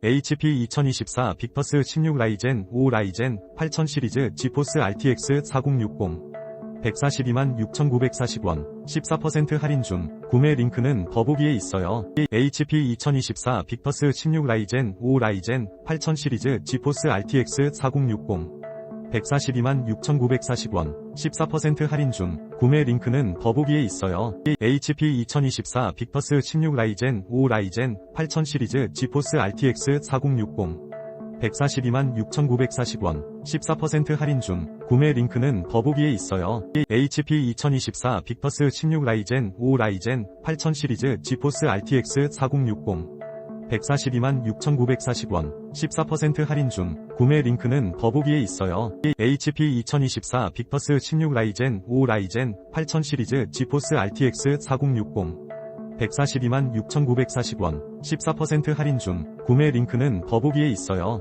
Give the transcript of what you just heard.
HP 2024 빅터스 16 라이젠 5 라이젠 8000 시리즈 지포스 RTX 4060 142만 6,940원. 14% 할인 중. 구매 링크는 더보기에 있어요. HP 2024 빅터스 16 라이젠 5 라이젠 8000 시리즈 지포스 RTX 4060 142만 6,940원 14% 할인 중 구매 링크는 더보기에 있어요. HP 2024 빅터스 16 라이젠 5 라이젠 8000 시리즈 지포스 RTX 4060 142만 6,940원 14% 할인 중 구매 링크는 더보기에 있어요. HP 2024 빅터스 16 라이젠 5 라이젠 8000 시리즈 지포스 RTX 4060 142만 6,940원 14% 할인 중 구매 링크는 더보기에 있어요. HP 2024 빅터스 16 라이젠 5 라이젠 8000 시리즈 지포스 RTX 4060 142만 6,940원 14% 할인 중 구매 링크는 더보기에 있어요.